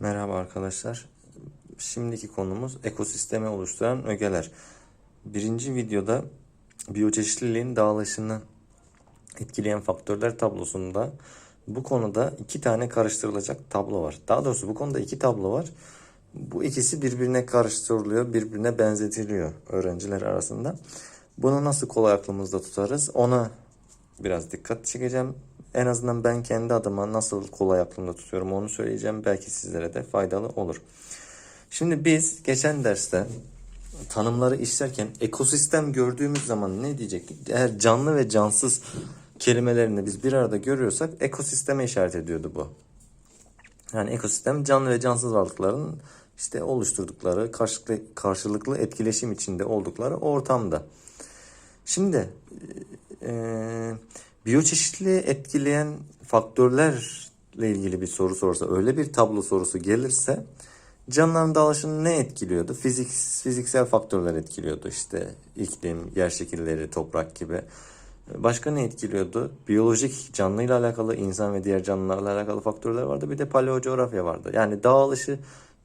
Merhaba arkadaşlar. Şimdiki konumuz ekosistemi oluşturan ögeler. Birinci videoda biyoçeşitliliğin dağılışını etkileyen faktörler tablosunda bu konuda iki tane karıştırılacak tablo var. Daha doğrusu bu konuda iki tablo var. Bu ikisi birbirine karıştırılıyor, birbirine benzetiliyor öğrenciler arasında. Bunu nasıl kolay aklımızda tutarız ona biraz dikkat çekeceğim. En azından ben kendi adıma nasıl kolay aklımda tutuyorum onu söyleyeceğim. Belki sizlere de faydalı olur. Şimdi biz geçen derste tanımları işlerken ekosistem gördüğümüz zaman ne diyecek? Eğer canlı ve cansız kelimelerini biz bir arada görüyorsak ekosisteme işaret ediyordu bu. Yani ekosistem canlı ve cansız varlıkların işte oluşturdukları karşılıklı, karşılıklı etkileşim içinde oldukları ortamda. Şimdi e, biyoçeşitliliği etkileyen faktörlerle ilgili bir soru sorsa, öyle bir tablo sorusu gelirse canlıların dağılışını ne etkiliyordu? Fizik, fiziksel faktörler etkiliyordu işte iklim, yer şekilleri, toprak gibi. Başka ne etkiliyordu? Biyolojik canlıyla alakalı, insan ve diğer canlılarla alakalı faktörler vardı. Bir de paleocoğrafya vardı. Yani dağılışı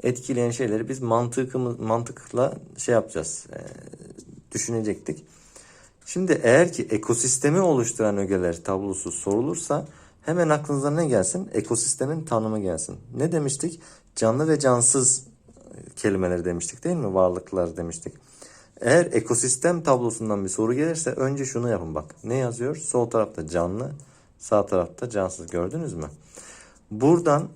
etkileyen şeyleri biz mantıkımız, mantıkla şey yapacağız, e, düşünecektik. Şimdi eğer ki ekosistemi oluşturan ögeler tablosu sorulursa hemen aklınıza ne gelsin? Ekosistemin tanımı gelsin. Ne demiştik? Canlı ve cansız kelimeleri demiştik değil mi? Varlıklar demiştik. Eğer ekosistem tablosundan bir soru gelirse önce şunu yapın bak. Ne yazıyor? Sol tarafta canlı, sağ tarafta cansız gördünüz mü? Buradan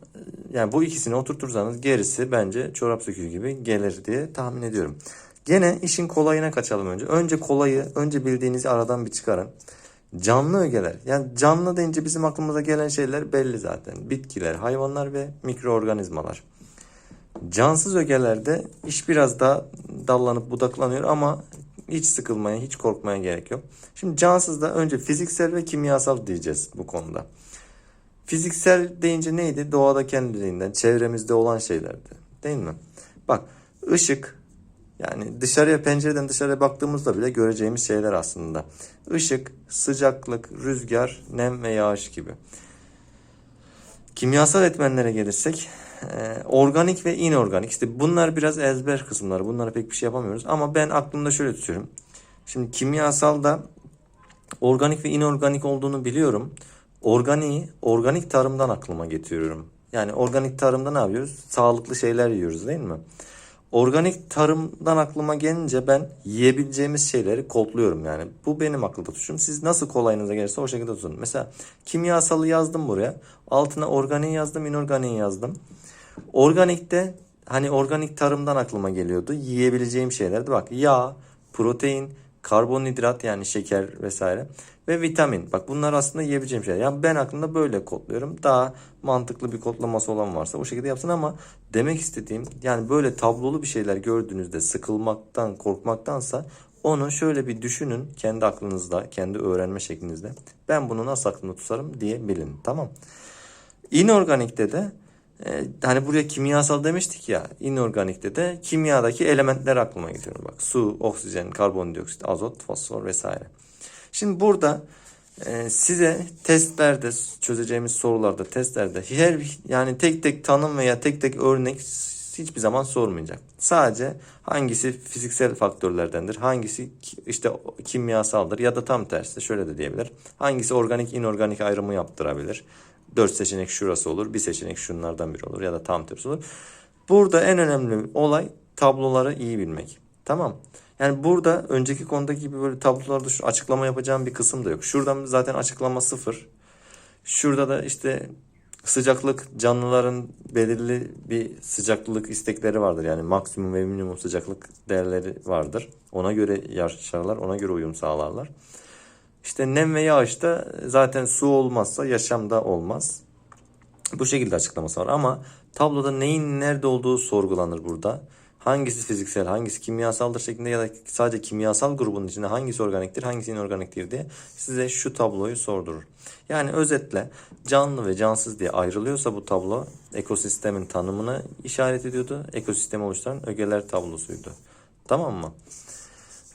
yani bu ikisini oturtursanız gerisi bence çorap söküğü gibi gelir diye tahmin ediyorum. Gene işin kolayına kaçalım önce. Önce kolayı, önce bildiğinizi aradan bir çıkarın. Canlı ögeler. Yani canlı deyince bizim aklımıza gelen şeyler belli zaten. Bitkiler, hayvanlar ve mikroorganizmalar. Cansız ögelerde iş biraz daha dallanıp budaklanıyor ama hiç sıkılmaya, hiç korkmaya gerek yok. Şimdi cansız da önce fiziksel ve kimyasal diyeceğiz bu konuda. Fiziksel deyince neydi? Doğada kendiliğinden, çevremizde olan şeylerdi. Değil mi? Bak, ışık, yani dışarıya pencereden dışarıya baktığımızda bile göreceğimiz şeyler aslında. Işık, sıcaklık, rüzgar, nem ve yağış gibi. Kimyasal etmenlere gelirsek e, organik ve inorganik işte bunlar biraz ezber kısımları. Bunlara pek bir şey yapamıyoruz ama ben aklımda şöyle tutuyorum. Şimdi kimyasalda organik ve inorganik olduğunu biliyorum. Organiği organik tarımdan aklıma getiriyorum. Yani organik tarımda ne yapıyoruz? Sağlıklı şeyler yiyoruz değil mi? Organik tarımdan aklıma gelince ben yiyebileceğimiz şeyleri kodluyorum yani. Bu benim aklımda tutuşum. Siz nasıl kolayınıza gelirse o şekilde tutun. Mesela kimyasalı yazdım buraya. Altına organiği yazdım, inorganiği yazdım. Organikte hani organik tarımdan aklıma geliyordu. Yiyebileceğim şeylerdi. Bak yağ, protein, karbonhidrat yani şeker vesaire ve vitamin. Bak bunlar aslında yiyebileceğim şeyler. Yani ben aklımda böyle kodluyorum. Daha mantıklı bir kodlaması olan varsa o şekilde yapsın ama demek istediğim yani böyle tablolu bir şeyler gördüğünüzde sıkılmaktan, korkmaktansa onu şöyle bir düşünün kendi aklınızda, kendi öğrenme şeklinizde. Ben bunu nasıl aklımda tutarım diye bilin. Tamam. İnorganikte de e, hani buraya kimyasal demiştik ya inorganikte de kimyadaki elementler aklıma getiriyor. Bak su, oksijen, karbondioksit, azot, fosfor vesaire. Şimdi burada e, size testlerde çözeceğimiz sorularda testlerde her yani tek tek tanım veya tek tek örnek hiçbir zaman sormayacak. Sadece hangisi fiziksel faktörlerdendir, hangisi işte kimyasaldır ya da tam tersi şöyle de diyebilir. Hangisi organik inorganik ayrımı yaptırabilir. Dört seçenek şurası olur, bir seçenek şunlardan biri olur ya da tam tersi olur. Burada en önemli olay tabloları iyi bilmek. Tamam. Yani burada önceki konudaki gibi böyle tablolarda şu açıklama yapacağım bir kısım da yok. Şuradan zaten açıklama sıfır. Şurada da işte sıcaklık canlıların belirli bir sıcaklık istekleri vardır. Yani maksimum ve minimum sıcaklık değerleri vardır. Ona göre yaşarlar, ona göre uyum sağlarlar. İşte nem ve yağış da zaten su olmazsa yaşam da olmaz. Bu şekilde açıklaması var ama tabloda neyin nerede olduğu sorgulanır burada. Hangisi fiziksel, hangisi kimyasaldır şeklinde ya da sadece kimyasal grubun içinde hangisi organiktir, hangisi inorganiktir diye size şu tabloyu sordurur. Yani özetle canlı ve cansız diye ayrılıyorsa bu tablo ekosistemin tanımını işaret ediyordu. Ekosistemi oluşturan ögeler tablosuydu. Tamam mı?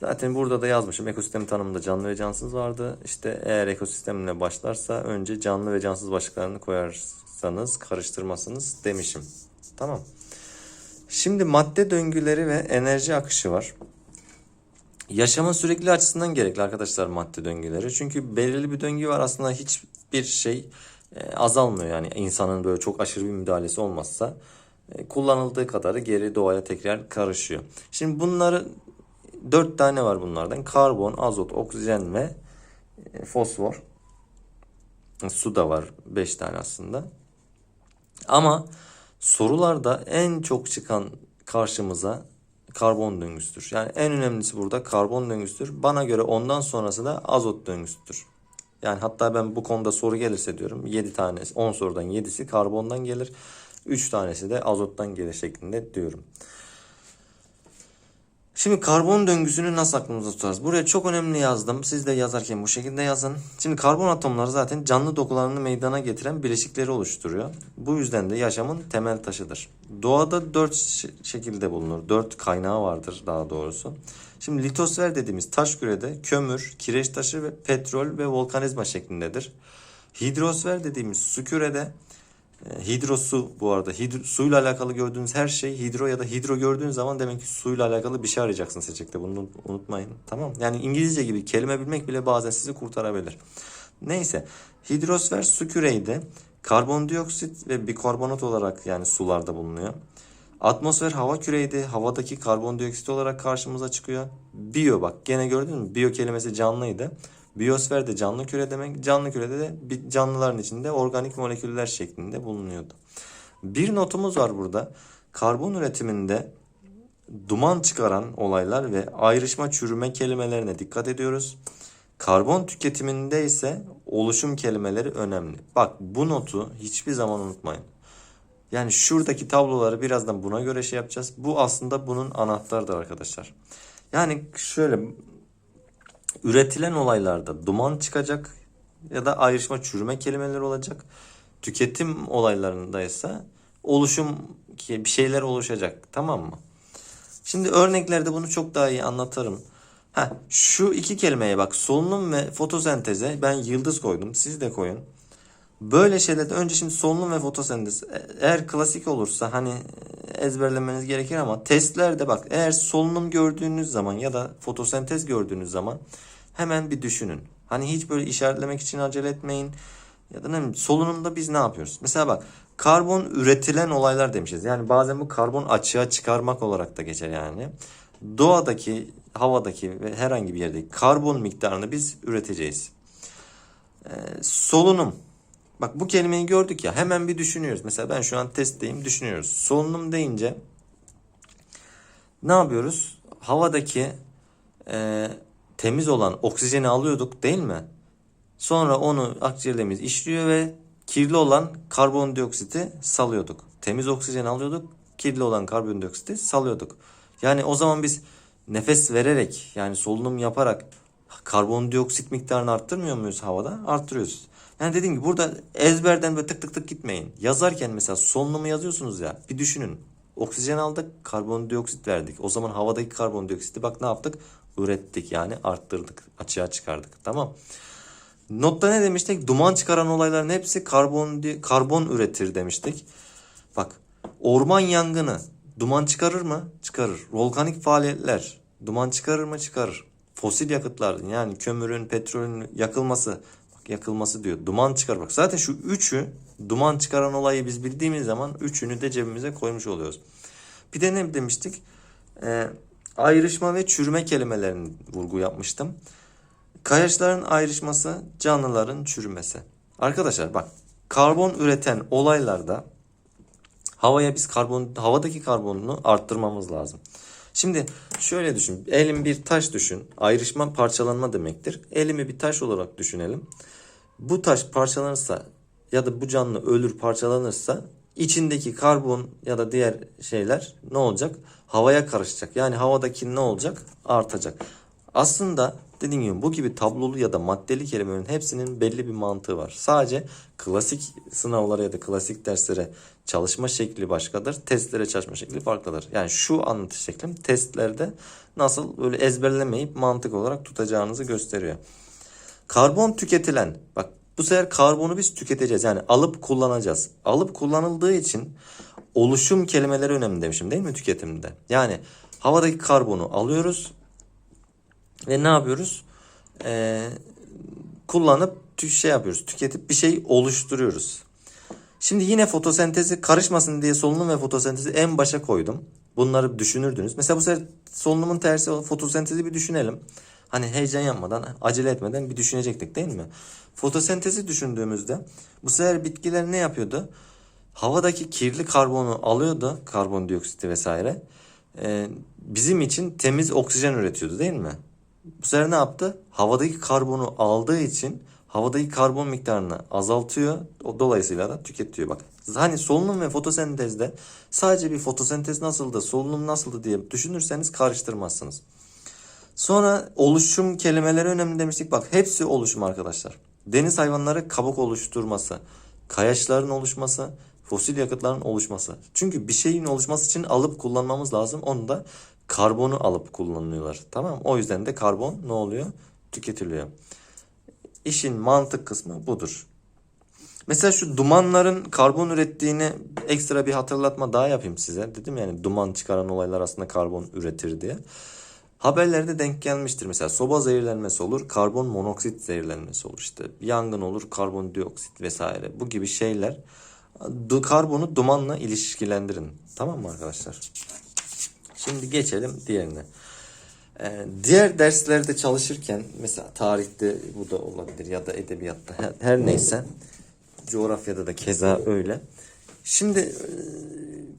Zaten burada da yazmışım. Ekosistem tanımında canlı ve cansız vardı. İşte eğer ekosistemle başlarsa önce canlı ve cansız başlıklarını koyarsanız karıştırmasınız demişim. Tamam. Şimdi madde döngüleri ve enerji akışı var. Yaşamın sürekli açısından gerekli arkadaşlar madde döngüleri. Çünkü belirli bir döngü var aslında hiçbir şey e, azalmıyor. Yani insanın böyle çok aşırı bir müdahalesi olmazsa e, kullanıldığı kadarı geri doğaya tekrar karışıyor. Şimdi bunları dört tane var bunlardan. Karbon, azot, oksijen ve e, fosfor. Su da var 5 tane aslında. Ama sorularda en çok çıkan karşımıza karbon döngüsüdür. Yani en önemlisi burada karbon döngüsüdür. Bana göre ondan sonrası da azot döngüsüdür. Yani hatta ben bu konuda soru gelirse diyorum 7 tane 10 sorudan 7'si karbondan gelir. 3 tanesi de azottan gelir şeklinde diyorum. Şimdi karbon döngüsünü nasıl aklımızda tutarız? Buraya çok önemli yazdım. Siz de yazarken bu şekilde yazın. Şimdi karbon atomları zaten canlı dokularını meydana getiren bileşikleri oluşturuyor. Bu yüzden de yaşamın temel taşıdır. Doğada dört şekilde bulunur. Dört kaynağı vardır daha doğrusu. Şimdi litosfer dediğimiz taş kürede kömür, kireç taşı ve petrol ve volkanizma şeklindedir. Hidrosfer dediğimiz su kürede hidrosu bu arada hidro, suyla alakalı gördüğünüz her şey hidro ya da hidro gördüğünüz zaman demek ki suyla alakalı bir şey arayacaksın seçecekte. Bunu unutmayın. Tamam. Yani İngilizce gibi kelime bilmek bile bazen sizi kurtarabilir. Neyse. Hidrosfer su küreyde karbondioksit ve bikarbonat olarak yani sularda bulunuyor. Atmosfer hava küreydi. Havadaki karbondioksit olarak karşımıza çıkıyor. Biyo bak gene gördün mü? Biyo kelimesi canlıydı. Biyosfer de canlı küre demek. Canlı kürede de canlıların içinde organik moleküller şeklinde bulunuyordu. Bir notumuz var burada. Karbon üretiminde duman çıkaran olaylar ve ayrışma çürüme kelimelerine dikkat ediyoruz. Karbon tüketiminde ise oluşum kelimeleri önemli. Bak bu notu hiçbir zaman unutmayın. Yani şuradaki tabloları birazdan buna göre şey yapacağız. Bu aslında bunun anahtarıdır arkadaşlar. Yani şöyle üretilen olaylarda duman çıkacak ya da ayrışma çürüme kelimeleri olacak. Tüketim olaylarında ise oluşum bir şeyler oluşacak tamam mı? Şimdi örneklerde bunu çok daha iyi anlatırım. Ha, şu iki kelimeye bak solunum ve fotosenteze ben yıldız koydum siz de koyun. Böyle şeylerde önce şimdi solunum ve fotosentez e, eğer klasik olursa hani ezberlemeniz gerekir ama testlerde bak eğer solunum gördüğünüz zaman ya da fotosentez gördüğünüz zaman hemen bir düşünün. Hani hiç böyle işaretlemek için acele etmeyin. Ya da ne bileyim solunumda biz ne yapıyoruz? Mesela bak karbon üretilen olaylar demişiz. Yani bazen bu karbon açığa çıkarmak olarak da geçer yani. Doğadaki, havadaki ve herhangi bir yerdeki karbon miktarını biz üreteceğiz. Ee, solunum. Bak bu kelimeyi gördük ya hemen bir düşünüyoruz. Mesela ben şu an testteyim düşünüyoruz. Solunum deyince ne yapıyoruz? Havadaki e, temiz olan oksijeni alıyorduk değil mi? Sonra onu akciğerlerimiz işliyor ve kirli olan karbondioksiti salıyorduk. Temiz oksijen alıyorduk, kirli olan karbondioksiti salıyorduk. Yani o zaman biz nefes vererek yani solunum yaparak karbondioksit miktarını arttırmıyor muyuz havada? Arttırıyoruz. Yani dediğim gibi burada ezberden böyle tık tık tık gitmeyin. Yazarken mesela solunumu yazıyorsunuz ya bir düşünün. Oksijen aldık, karbondioksit verdik. O zaman havadaki karbondioksiti bak ne yaptık? Ürettik yani arttırdık, açığa çıkardık. Tamam. Notta ne demiştik? Duman çıkaran olayların hepsi karbon karbon üretir demiştik. Bak orman yangını duman çıkarır mı? Çıkarır. Volkanik faaliyetler duman çıkarır mı? Çıkarır. Fosil yakıtlar yani kömürün, petrolün yakılması yakılması diyor. Duman çıkar bak. Zaten şu üçü duman çıkaran olayı biz bildiğimiz zaman üçünü de cebimize koymuş oluyoruz. Bir de ne demiştik? Ee, ayrışma ve çürüme kelimelerini vurgu yapmıştım. Kayaçların ayrışması, canlıların çürümesi. Arkadaşlar bak karbon üreten olaylarda havaya biz karbon havadaki karbonunu arttırmamız lazım. Şimdi şöyle düşün. Elim bir taş düşün. Ayrışma parçalanma demektir. Elimi bir taş olarak düşünelim. Bu taş parçalanırsa ya da bu canlı ölür parçalanırsa içindeki karbon ya da diğer şeyler ne olacak? Havaya karışacak. Yani havadaki ne olacak? Artacak. Aslında dediğim gibi bu gibi tablolu ya da maddeli kelimelerin hepsinin belli bir mantığı var. Sadece klasik sınavlara ya da klasik derslere çalışma şekli başkadır. Testlere çalışma şekli farklıdır. Yani şu anlatış şeklim testlerde nasıl böyle ezberlemeyip mantık olarak tutacağınızı gösteriyor. Karbon tüketilen bak bu sefer karbonu biz tüketeceğiz. Yani alıp kullanacağız. Alıp kullanıldığı için oluşum kelimeleri önemli demişim değil mi tüketimde? Yani havadaki karbonu alıyoruz ve ne yapıyoruz? Ee, kullanıp şey yapıyoruz. Tüketip bir şey oluşturuyoruz. Şimdi yine fotosentezi karışmasın diye solunum ve fotosentezi en başa koydum. Bunları düşünürdünüz. Mesela bu sefer solunumun tersi fotosentezi bir düşünelim. Hani heyecan yapmadan, acele etmeden bir düşünecektik değil mi? Fotosentezi düşündüğümüzde bu sefer bitkiler ne yapıyordu? Havadaki kirli karbonu alıyordu, karbondioksiti vesaire. Ee, bizim için temiz oksijen üretiyordu değil mi? Bu sefer ne yaptı? Havadaki karbonu aldığı için havadaki karbon miktarını azaltıyor. Dolayısıyla da tüketiyor bak. Hani solunum ve fotosentezde sadece bir fotosentez nasıldı, solunum nasıldı diye düşünürseniz karıştırmazsınız. Sonra oluşum kelimeleri önemli demiştik. Bak hepsi oluşum arkadaşlar. Deniz hayvanları kabuk oluşturması, kayaçların oluşması, fosil yakıtların oluşması. Çünkü bir şeyin oluşması için alıp kullanmamız lazım. Onu da karbonu alıp kullanıyorlar. Tamam? O yüzden de karbon ne oluyor? Tüketiliyor. İşin mantık kısmı budur. Mesela şu dumanların karbon ürettiğini ekstra bir hatırlatma daha yapayım size. Dedim yani duman çıkaran olaylar aslında karbon üretir diye. Haberlerde denk gelmiştir. Mesela soba zehirlenmesi olur, karbon monoksit zehirlenmesi olur. İşte yangın olur, karbondioksit vesaire. Bu gibi şeyler. Du karbonu dumanla ilişkilendirin. Tamam mı arkadaşlar? Şimdi geçelim diğerine. Ee, diğer derslerde çalışırken mesela tarihte bu da olabilir ya da edebiyatta her, her neyse coğrafyada da keza öyle. Şimdi e,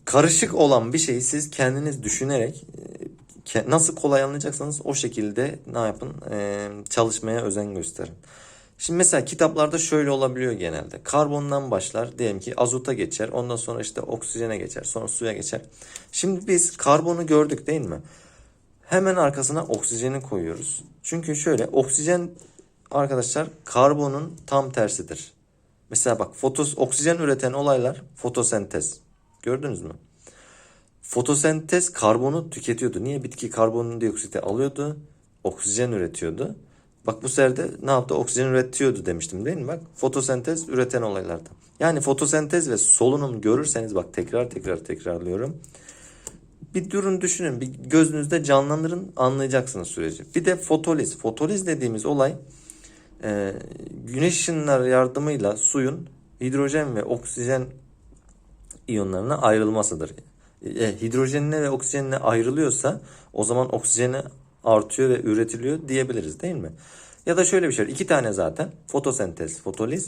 karışık olan bir şeyi siz kendiniz düşünerek e, nasıl kolay anlayacaksanız o şekilde ne yapın E, çalışmaya özen gösterin. Şimdi mesela kitaplarda şöyle olabiliyor genelde. Karbondan başlar diyelim ki azota geçer ondan sonra işte oksijene geçer sonra suya geçer. Şimdi biz karbonu gördük değil mi? Hemen arkasına oksijeni koyuyoruz. Çünkü şöyle oksijen arkadaşlar karbonun tam tersidir. Mesela bak fotos oksijen üreten olaylar fotosentez. Gördünüz mü? Fotosentez karbonu tüketiyordu. Niye? Bitki karbondioksiti alıyordu, oksijen üretiyordu. Bak bu sefer de ne yaptı? Oksijen üretiyordu demiştim değil mi? Bak fotosentez üreten olaylarda. Yani fotosentez ve solunum görürseniz bak tekrar tekrar tekrarlıyorum. Bir durun düşünün, bir gözünüzde canlandırın anlayacaksınız süreci. Bir de fotoliz. Fotoliz dediğimiz olay e, güneş ışınları yardımıyla suyun hidrojen ve oksijen iyonlarına ayrılmasıdır. E, hidrojenine ve oksijenine ayrılıyorsa o zaman oksijeni artıyor ve üretiliyor diyebiliriz değil mi? Ya da şöyle bir şey. iki tane zaten fotosentez, fotoliz.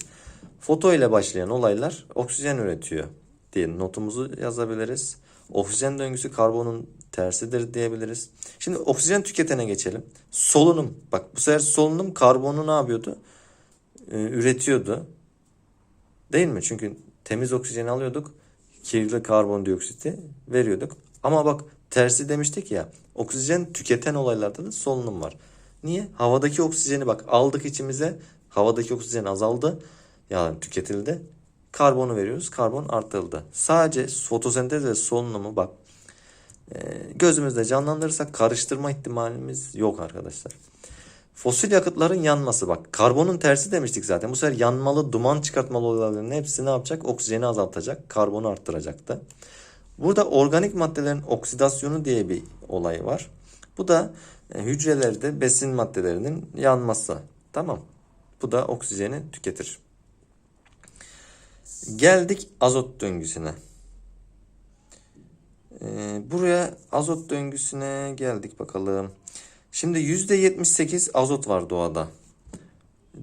Foto ile başlayan olaylar oksijen üretiyor diye notumuzu yazabiliriz. Oksijen döngüsü karbonun tersidir diyebiliriz. Şimdi oksijen tüketene geçelim. Solunum. Bak bu sefer solunum karbonu ne yapıyordu? Ee, üretiyordu. Değil mi? Çünkü temiz oksijeni alıyorduk. Kirli karbondioksiti veriyorduk. Ama bak tersi demiştik ya. Oksijen tüketen olaylarda da solunum var. Niye? Havadaki oksijeni bak aldık içimize. Havadaki oksijen azaldı. Yani tüketildi. Karbonu veriyoruz. Karbon artırıldı. Sadece fotosentez ve solunumu bak e, gözümüzde canlandırırsak karıştırma ihtimalimiz yok arkadaşlar. Fosil yakıtların yanması bak. Karbonun tersi demiştik zaten. Bu sefer yanmalı, duman çıkartmalı olayların hepsi ne yapacak? Oksijeni azaltacak, karbonu arttıracaktı. Burada organik maddelerin oksidasyonu diye bir olay var. Bu da e, hücrelerde besin maddelerinin yanması. Tamam. Bu da oksijeni tüketir. Geldik azot döngüsüne. Ee, buraya azot döngüsüne geldik bakalım. Şimdi %78 azot var doğada.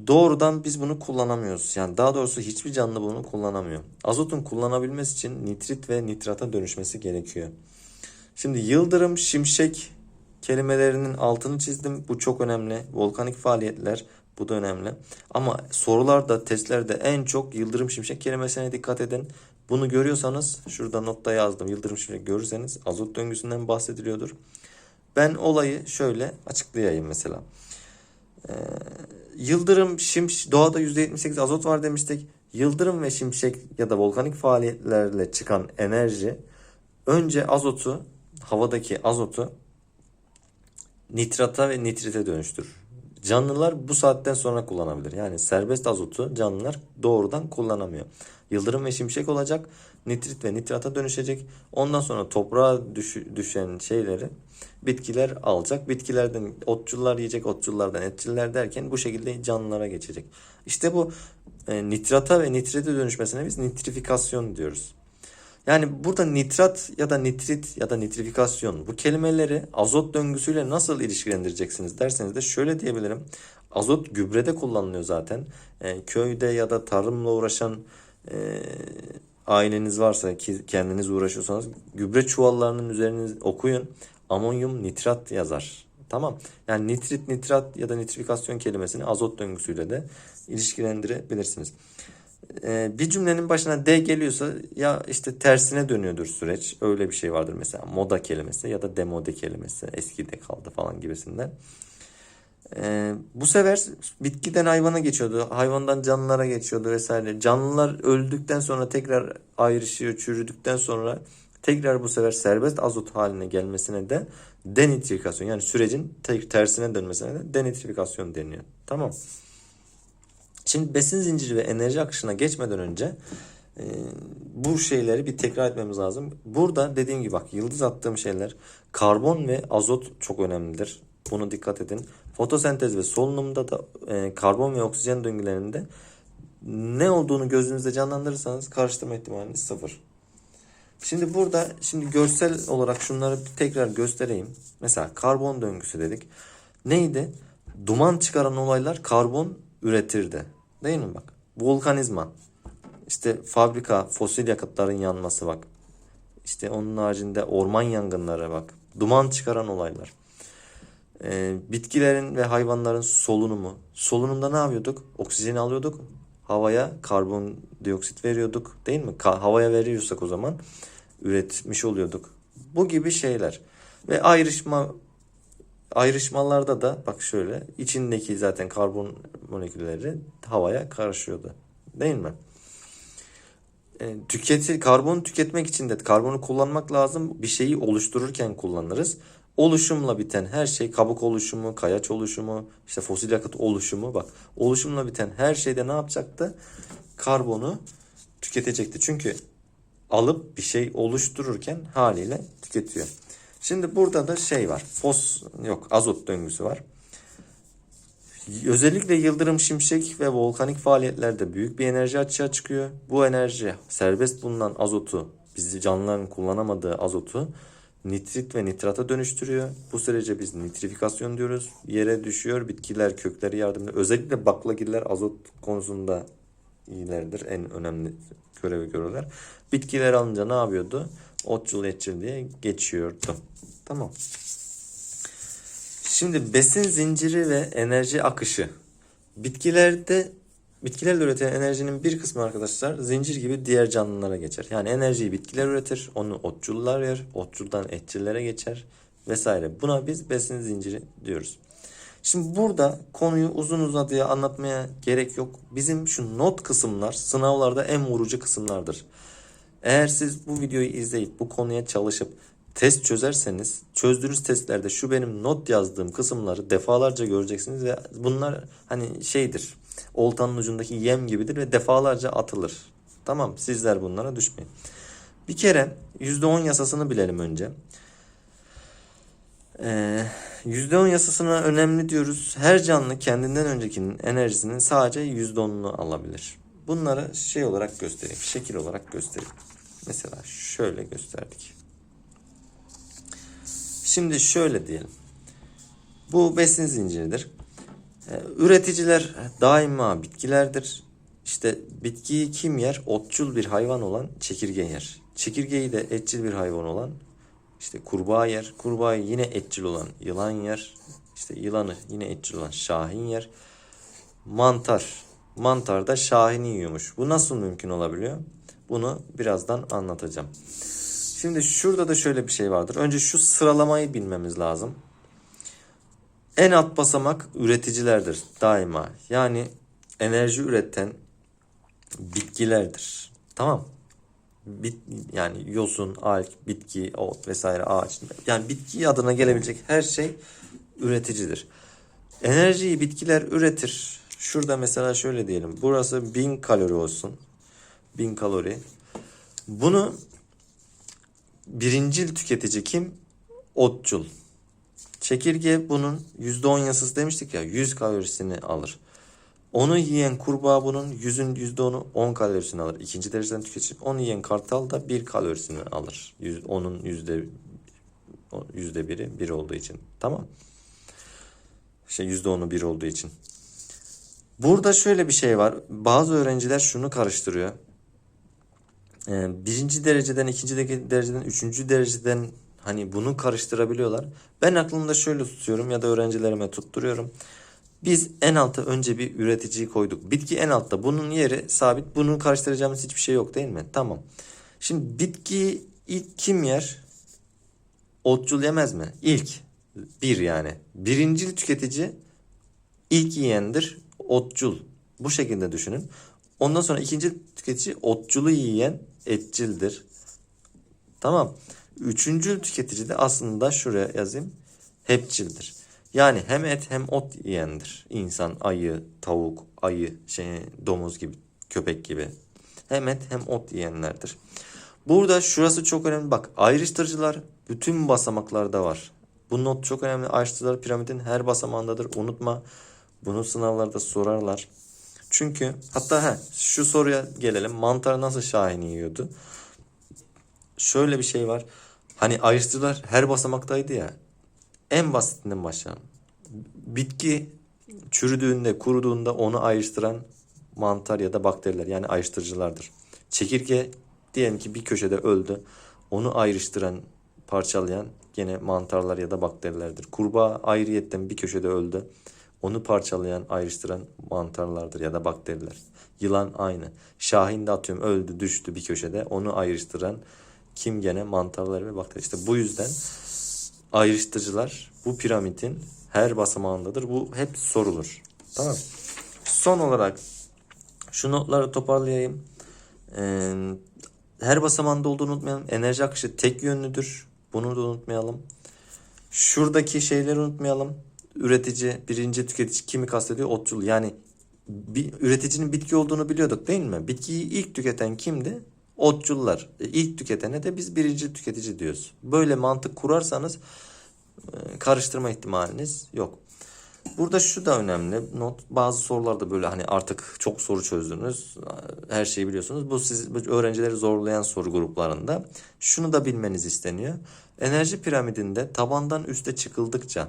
Doğrudan biz bunu kullanamıyoruz. Yani daha doğrusu hiçbir canlı bunu kullanamıyor. Azotun kullanabilmesi için nitrit ve nitrata dönüşmesi gerekiyor. Şimdi yıldırım, şimşek kelimelerinin altını çizdim. Bu çok önemli. Volkanik faaliyetler bu da önemli. Ama sorularda, testlerde en çok yıldırım, şimşek kelimesine dikkat edin. Bunu görüyorsanız şurada notta yazdım. Yıldırım, şimşek görürseniz azot döngüsünden bahsediliyordur. Ben olayı şöyle açıklayayım mesela. Ee, yıldırım, şimş, doğada %78 azot var demiştik. Yıldırım ve şimşek ya da volkanik faaliyetlerle çıkan enerji önce azotu, havadaki azotu nitrata ve nitrite dönüştürür. Canlılar bu saatten sonra kullanabilir. Yani serbest azotu canlılar doğrudan kullanamıyor. Yıldırım ve şimşek olacak. nitrit ve nitrata dönüşecek. Ondan sonra toprağa düş- düşen şeyleri bitkiler alacak. Bitkilerden otçullar yiyecek, otçullardan etçiller derken bu şekilde canlılara geçecek. İşte bu e, nitrata ve nitrite dönüşmesine biz nitrifikasyon diyoruz. Yani burada nitrat ya da nitrit ya da nitrifikasyon bu kelimeleri azot döngüsüyle nasıl ilişkilendireceksiniz derseniz de şöyle diyebilirim. Azot gübrede kullanılıyor zaten. E, köyde ya da tarımla uğraşan e, aileniz varsa ki kendiniz uğraşıyorsanız gübre çuvallarının üzerine okuyun. Amonyum nitrat yazar. Tamam. Yani nitrit, nitrat ya da nitrifikasyon kelimesini azot döngüsüyle de ilişkilendirebilirsiniz. Ee, bir cümlenin başına D geliyorsa ya işte tersine dönüyordur süreç. Öyle bir şey vardır mesela moda kelimesi ya da demode kelimesi eskide kaldı falan gibisinden. Ee, bu sefer bitkiden hayvana geçiyordu. Hayvandan canlılara geçiyordu vesaire. Canlılar öldükten sonra tekrar ayrışıyor, çürüdükten sonra tekrar bu sefer serbest azot haline gelmesine de denitrifikasyon yani sürecin te- tersine dönmesine de denitrifikasyon deniyor. Tamam. Şimdi besin zinciri ve enerji akışına geçmeden önce e, bu şeyleri bir tekrar etmemiz lazım. Burada dediğim gibi bak yıldız attığım şeyler karbon ve azot çok önemlidir. Bunu dikkat edin. Fotosentez ve solunumda da e, karbon ve oksijen döngülerinde ne olduğunu gözünüzde canlandırırsanız karıştırma ihtimaliniz sıfır. Şimdi burada şimdi görsel olarak şunları tekrar göstereyim. Mesela karbon döngüsü dedik. Neydi? Duman çıkaran olaylar karbon üretirdi. Değil mi bak? Volkanizma. İşte fabrika, fosil yakıtların yanması bak. İşte onun haricinde orman yangınları bak. Duman çıkaran olaylar. Ee, bitkilerin ve hayvanların solunumu. Solunumda ne yapıyorduk? Oksijeni alıyorduk. Havaya karbondioksit veriyorduk. Değil mi? Havaya veriyorsak o zaman üretmiş oluyorduk. Bu gibi şeyler. Ve ayrışma ayrışmalarda da bak şöyle içindeki zaten karbon molekülleri havaya karışıyordu. Değil mi? E, tüketi, karbonu tüketmek için de karbonu kullanmak lazım. Bir şeyi oluştururken kullanırız. Oluşumla biten her şey kabuk oluşumu, kayaç oluşumu, işte fosil yakıt oluşumu bak. Oluşumla biten her şeyde ne yapacaktı? Karbonu tüketecekti. Çünkü alıp bir şey oluştururken haliyle tüketiyor. Şimdi burada da şey var. Fos yok azot döngüsü var. Özellikle yıldırım, şimşek ve volkanik faaliyetlerde büyük bir enerji açığa çıkıyor. Bu enerji serbest bulunan azotu, bizi canlıların kullanamadığı azotu nitrit ve nitrata dönüştürüyor. Bu sürece biz nitrifikasyon diyoruz. Yere düşüyor, bitkiler kökleri yardımıyla. Özellikle baklagiller azot konusunda iyilerdir. En önemli görevi görürler. Bitkiler alınca ne yapıyordu? Otçul etçil diye geçiyordu. Tamam. Şimdi besin zinciri ve enerji akışı. Bitkilerde bitkilerle üretilen enerjinin bir kısmı arkadaşlar zincir gibi diğer canlılara geçer. Yani enerjiyi bitkiler üretir, onu otçullar yer, otçuldan etçillere geçer vesaire. Buna biz besin zinciri diyoruz. Şimdi burada konuyu uzun uzadıya anlatmaya gerek yok. Bizim şu not kısımlar sınavlarda en vurucu kısımlardır. Eğer siz bu videoyu izleyip bu konuya çalışıp test çözerseniz çözdüğünüz testlerde şu benim not yazdığım kısımları defalarca göreceksiniz ve bunlar hani şeydir. Oltanın ucundaki yem gibidir ve defalarca atılır. Tamam sizler bunlara düşmeyin. Bir kere %10 yasasını bilelim önce. Ee, %10 yasasına önemli diyoruz. Her canlı kendinden öncekinin enerjisinin sadece %10'unu alabilir. Bunları şey olarak göstereyim. Şekil olarak göstereyim. Mesela şöyle gösterdik. Şimdi şöyle diyelim. Bu besin zinciridir. Ee, Üreticiler daima bitkilerdir. İşte bitkiyi kim yer? Otçul bir hayvan olan çekirge yer. Çekirgeyi de etçil bir hayvan olan işte kurbağa yer. Kurbağayı yine etçil olan yılan yer. İşte yılanı yine etçil olan şahin yer. Mantar. Mantar da şahini yiyormuş. Bu nasıl mümkün olabiliyor? Bunu birazdan anlatacağım. Şimdi şurada da şöyle bir şey vardır. Önce şu sıralamayı bilmemiz lazım. En alt basamak üreticilerdir daima. Yani enerji üreten bitkilerdir. Tamam. Bit, yani yosun, alg, bitki, ot vesaire ağaç. Yani bitki adına gelebilecek her şey üreticidir. Enerjiyi bitkiler üretir. Şurada mesela şöyle diyelim. Burası 1000 kalori olsun. 1000 kalori. Bunu birincil tüketici kim? Otçul. Çekirge bunun %10 yasası demiştik ya 100 kalorisini alır. Onu yiyen kurbağa bunun 100'ün %10'u 10 kalorisini alır. İkinci dereceden tüketici. Onu yiyen kartal da 1 kalorisini alır. Yüz- Onun yüzde yüzde biri bir olduğu için. Tamam. Şey yüzde onu bir olduğu için. Burada şöyle bir şey var. Bazı öğrenciler şunu karıştırıyor. Ee, birinci dereceden, ikinci de- dereceden, üçüncü dereceden hani bunu karıştırabiliyorlar. Ben aklımda şöyle tutuyorum ya da öğrencilerime tutturuyorum. Biz en alta önce bir üreticiyi koyduk. Bitki en altta. Bunun yeri sabit. Bunu karıştıracağımız hiçbir şey yok değil mi? Tamam. Şimdi bitkiyi ilk kim yer? Otçul yemez mi? İlk. Bir yani. Birincil tüketici ilk yiyendir. Otçul. Bu şekilde düşünün. Ondan sonra ikinci tüketici otçulu yiyen etçildir. Tamam. Üçüncü tüketici de aslında şuraya yazayım. Hepçildir. Yani hem et hem ot yiyendir. İnsan, ayı, tavuk, ayı, şey, domuz gibi, köpek gibi. Hem et hem ot yiyenlerdir. Burada şurası çok önemli. Bak ayrıştırıcılar bütün basamaklarda var. Bu not çok önemli. Ayrıştırıcılar piramidin her basamağındadır. Unutma. Bunu sınavlarda sorarlar. Çünkü hatta he, şu soruya gelelim. Mantar nasıl Şahin yiyordu? Şöyle bir şey var. Hani ayrıştırıcılar her basamaktaydı ya. En basitinden başlayalım. Bitki çürüdüğünde, kuruduğunda onu ayrıştıran mantar ya da bakteriler yani ayrıştırıcılardır. Çekirge diyelim ki bir köşede öldü. Onu ayrıştıran, parçalayan gene mantarlar ya da bakterilerdir. Kurbağa ayrıyetten bir köşede öldü. Onu parçalayan, ayrıştıran mantarlardır ya da bakteriler. Yılan aynı. Şahin de atıyorum öldü, düştü bir köşede. Onu ayrıştıran kim gene mantarlar ve bakteriler. İşte bu yüzden ayrıştırıcılar bu piramidin her basamağındadır. Bu hep sorulur. Tamam. Son olarak şu notları toparlayayım. Ee, her basamağında olduğunu unutmayalım. Enerji akışı tek yönlüdür. Bunu da unutmayalım. Şuradaki şeyleri unutmayalım. Üretici, birinci tüketici kimi kastediyor? Otçul. Yani bir, üreticinin bitki olduğunu biliyorduk değil mi? Bitkiyi ilk tüketen kimdi? Otçullar. E, ilk tüketene de biz birinci tüketici diyoruz. Böyle mantık kurarsanız e, karıştırma ihtimaliniz yok. Burada şu da önemli not. Bazı sorularda böyle hani artık çok soru çözdünüz. Her şeyi biliyorsunuz. Bu siz öğrencileri zorlayan soru gruplarında. Şunu da bilmeniz isteniyor. Enerji piramidinde tabandan üste çıkıldıkça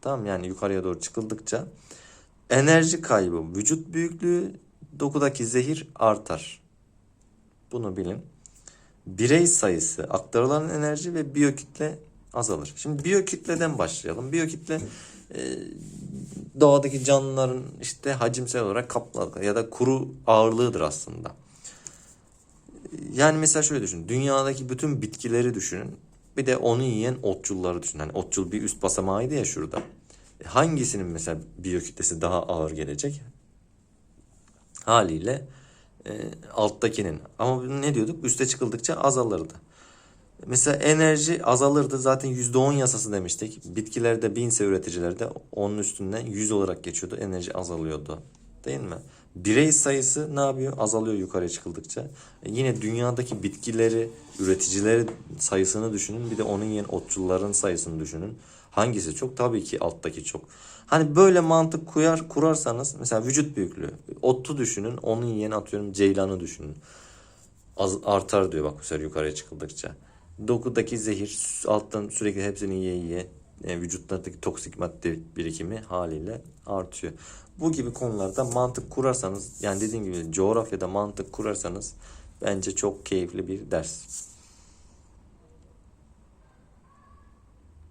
tamam yani yukarıya doğru çıkıldıkça enerji kaybı, vücut büyüklüğü, dokudaki zehir artar. Bunu bilin. Birey sayısı, aktarılan enerji ve biyokütle azalır. Şimdi biyokütleden başlayalım. Biyokütle e, doğadaki canlıların işte hacimsel olarak kapladığı ya da kuru ağırlığıdır aslında. Yani mesela şöyle düşün. Dünyadaki bütün bitkileri düşünün. Bir de onu yiyen otçulları düşünün. Hani otçul bir üst basamağıydı ya şurada. E, Hangisinin mesela biyokütlesi daha ağır gelecek? Haliyle e, alttakinin. Ama ne diyorduk? Üste çıkıldıkça azalırdı. Mesela enerji azalırdı. Zaten %10 yasası demiştik. Bitkilerde binse üreticilerde onun üstünden 100 olarak geçiyordu. Enerji azalıyordu. Değil mi? Birey sayısı ne yapıyor? Azalıyor yukarıya çıkıldıkça. E yine dünyadaki bitkileri, üreticileri sayısını düşünün. Bir de onun yiyen otçulların sayısını düşünün. Hangisi çok? Tabii ki alttaki çok. Hani böyle mantık kuyar, kurarsanız mesela vücut büyüklüğü. Otu düşünün. Onun yiyen atıyorum ceylanı düşünün. Az, artar diyor bak bu sefer yukarıya çıkıldıkça. Dokudaki zehir alttan sürekli hepsini yiye yiye e, vücutlardaki toksik madde birikimi haliyle artıyor. Bu gibi konularda mantık kurarsanız yani dediğim gibi coğrafyada mantık kurarsanız bence çok keyifli bir ders.